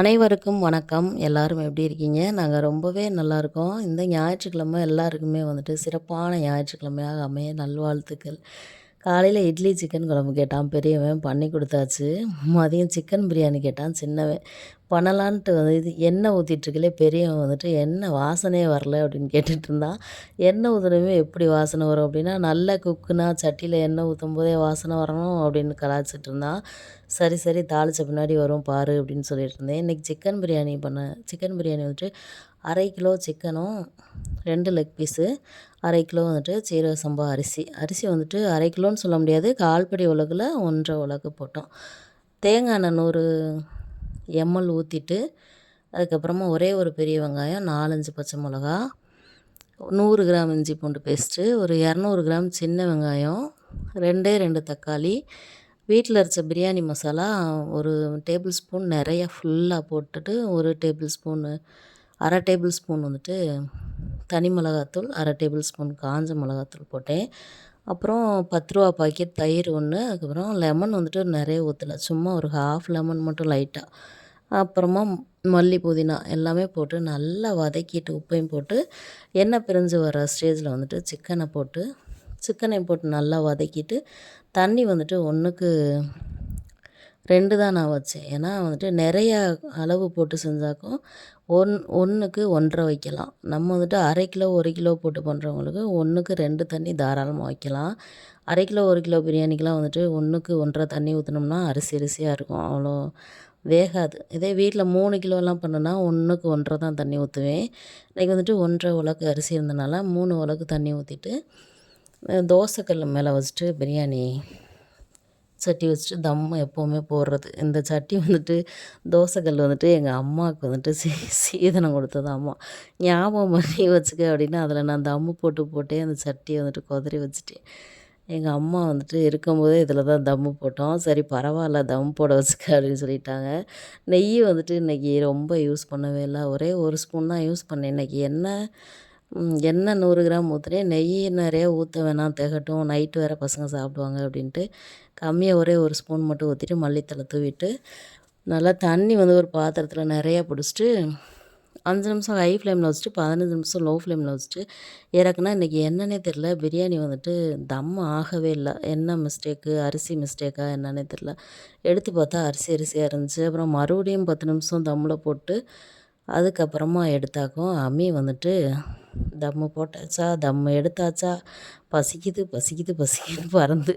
அனைவருக்கும் வணக்கம். எல்லாரும் எப்படி இருக்கீங்க? நாங்கள் ரொம்பவே நல்லா இருக்கோம். இந்த ஞாயிற்றுக்கிழமை எல்லாருக்குமே வந்துட்டு சிறப்பான ஞாயிற்றுக்கிழமையாக அமைய நல்வாழ்த்துக்கள். காலையில் இட்லி சிக்கன் குழம்பு கேட்டான். பெரியவன் பண்ணி கொடுத்தாச்சு. மதியம் சிக்கன் பிரியாணி கேட்டான். சின்னவன் பண்ணலான்ட்டு வந்து இது எண்ணெய் ஊற்றிட்டுருக்கலே பெரியவன் வந்துட்டு எண்ணெய் வாசனையே வரல அப்படின்னு கேட்டுட்டு இருந்தான். எண்ணெய் ஊற்றுனவே எப்படி வாசனை வரும் அப்படின்னா நல்ல குக்குனா சட்டியில் எண்ணெய் ஊற்றும் போதே வாசனை வரணும் அப்படின்னு கலாச்சிட்டு இருந்தான். சரி சரி தாளித்த பின்னாடி வரும் பாரு அப்படின்னு சொல்லிட்டு இருந்தேன். இன்றைக்கி சிக்கன் பிரியாணி பண்ணேன் சிக்கன் பிரியாணி வந்துட்டு அரை கிலோ சிக்கனும் ரெண்டு லெக் பீஸு அரை கிலோ வந்துட்டு சீரக சம்பா அரிசி. அரிசி வந்துட்டு அரை கிலோன்னு சொல்ல முடியாது. கால்படி உலகில் ஒன்றரை உலகு போட்டோம். தேங்காய் எண்ணெய் நூறு எம்எல் ஊற்றிட்டு அதுக்கப்புறமா ஒரே ஒரு பெரிய வெங்காயம் நாலஞ்சு பச்சை மிளகா நூறு கிராம் இஞ்சி பூண்டு பேஸ்ட்டு ஒரு இரநூறு கிராம் சின்ன வெங்காயம் ரெண்டே ரெண்டு தக்காளி வீட்டில் அரைச்ச பிரியாணி மசாலா ஒரு டேபிள் ஸ்பூன் நிறையா ஃபுல்லாக போட்டுட்டு ஒரு டேபிள் ஸ்பூனு அரை டேபிள் ஸ்பூன் வந்துட்டு தனி மிளகாத்தூள் அரை டேபிள் ஸ்பூன் காஞ்ச மிளகாத்தூள் போட்டேன். அப்புறம் பத்து ரூபா பாக்கெட் தயிர் ஒன்று அதுக்கப்புறம் லெமன் வந்துட்டு நிறைய ஊற்றல சும்மா ஒரு ஹாஃப் லெமன் மட்டும் லைட்டாக அப்புறமா மல்லி புதினா எல்லாமே போட்டு நல்லா வதக்கிட்டு உப்பையும் போட்டு எண்ணெய் பிரிஞ்சு வர ஸ்டேஜில் வந்துட்டு சிக்கனை போட்டு சிக்கனை போட்டு நல்லா வதக்கிட்டு தண்ணி வந்துட்டு ஒன்றுக்கு ரெண்டு தான் நான் வச்சேன். ஏன்னா வந்துட்டு நிறையா அளவு போட்டு செஞ்சாக்கும் ஒன் ஒன்றுக்கு ஒன்றரை வைக்கலாம். நம்ம வந்துட்டு அரை கிலோ ஒரு கிலோ போட்டு பண்ணுறவங்களுக்கு ஒன்றுக்கு ரெண்டு தண்ணி தாராளமாக வைக்கலாம். அரை கிலோ ஒரு கிலோ பிரியாணிக்கெலாம் வந்துட்டு ஒன்றுக்கு ஒன்றரை தண்ணி ஊற்றினோம்னா அரிசி அரிசியாக இருக்கும். அவ்வளோ வேகாது. இதே வீட்டில் மூணு கிலோலாம் பண்ணுனா ஒன்றுக்கு ஒன்றரை தான் தண்ணி ஊற்றுவேன் இன்றைக்கி வந்துட்டு ஒன்றரை உலக்கு அரிசி இருந்தனால மூணு உலக்கு தண்ணி ஊற்றிட்டு தோசைக்கல் மேலே வச்சுட்டு பிரியாணி சட்டி வச்சுட்டு தம் எப்போவுமே போடுறது. இந்த சட்டி வந்துட்டு தோசைக்கல் வந்துட்டு எங்கள் அம்மாவுக்கு வந்துட்டு சீ சீதனம் கொடுத்தது அம்மா. ஞாபகம் பண்ணி வச்சுக்க அப்படின்னா அதில் நான் தம்மு போட்டு போட்டே அந்த சட்டியை வந்துட்டு குதறி வச்சுட்டேன். எங்கள் அம்மா வந்துட்டு இருக்கும்போதே இதில் தான் தம்மு போட்டோம். சரி பரவாயில்ல தம் போட வச்சுக்க அப்படின்னு சொல்லிட்டாங்க. நெய் வந்துட்டு இன்றைக்கி ரொம்ப யூஸ் பண்ணவே இல்லை. ஒரே ஒரு ஸ்பூன் தான் யூஸ் பண்ணேன். இன்றைக்கி என்ன எண்ணெய் நூறு கிராம் ஊற்றுறேன் நெய் நிறையா ஊற்ற வேணாம் திகட்டும் நைட்டு வேறு பசங்க சாப்பிடுவாங்க அப்படின்ட்டு கம்மியாக ஒரே ஒரு ஸ்பூன் மட்டும் ஊற்றிட்டு மல்லித்தலை தூவிட்டு நல்லா தண்ணி வந்து ஒரு பாத்திரத்தில் நிறையா பிடிச்சிட்டு அஞ்சு நிமிஷம் ஹை ஃப்ளேமில் வச்சுட்டு பதினஞ்சு நிமிஷம் லோ ஃப்ளேமில் வச்சுட்டு இறக்குனா இன்றைக்கி என்னன்னே தெரில பிரியாணி வந்துட்டு தம் ஆகவே இல்லை. என்ன மிஸ்டேக்கு அரிசி மிஸ்டேக்கா என்னன்னே தெரில எடுத்து பார்த்தா அரிசி அரிசியாக இருந்துச்சு. அப்புறம் மறுபடியும் பத்து நிமிஷம் தம்மில் போட்டு அதுக்கப்புறமா எடுத்தாக்கும் அம்மி வந்துட்டு தம்மு போட்டாச்சா தம்மு எடுத்தாச்சா? பசிக்குது பசிக்குது பசிக்குது பறந்து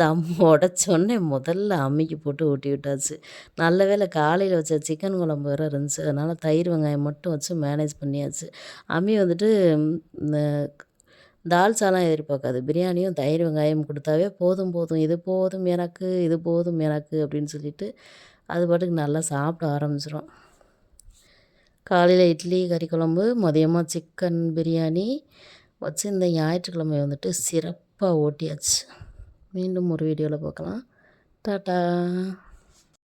தம் உடச்சோடனே முதல்ல அம்மிக்கு போட்டு ஊட்டி விட்டாச்சு. நல்ல வேளை காலையில் வச்ச சிக்கன் குழம்பு வேறு இருந்துச்சு. அதனால் தயிர் வெங்காயம் மட்டும் வச்சு மேனேஜ் பண்ணியாச்சு. அம்மி வந்துட்டு இந்த தால்ச்சாலாம் எதிர்பார்க்காது பிரியாணியும் தயிர் வெங்காயம் கொடுத்தாவே போதும் போதும். இது போதும் எனக்கு இது போதும் எனக்கு அப்படின்னு சொல்லிட்டு அது பாட்டுக்கு நல்லா சாப்பிட ஆரம்பிச்சிடும் காலையில் இட்லி கறி குழம்பு மதியமாக சிக்கன் பிரியாணி வச்சு இந்த ஞாயிற்றுக்கிழமை வந்துட்டு சிறப்பாக ஓட்டியாச்சு. மீண்டும் ஒரு வீடியோவில் பார்க்கலாம் டாட்டா!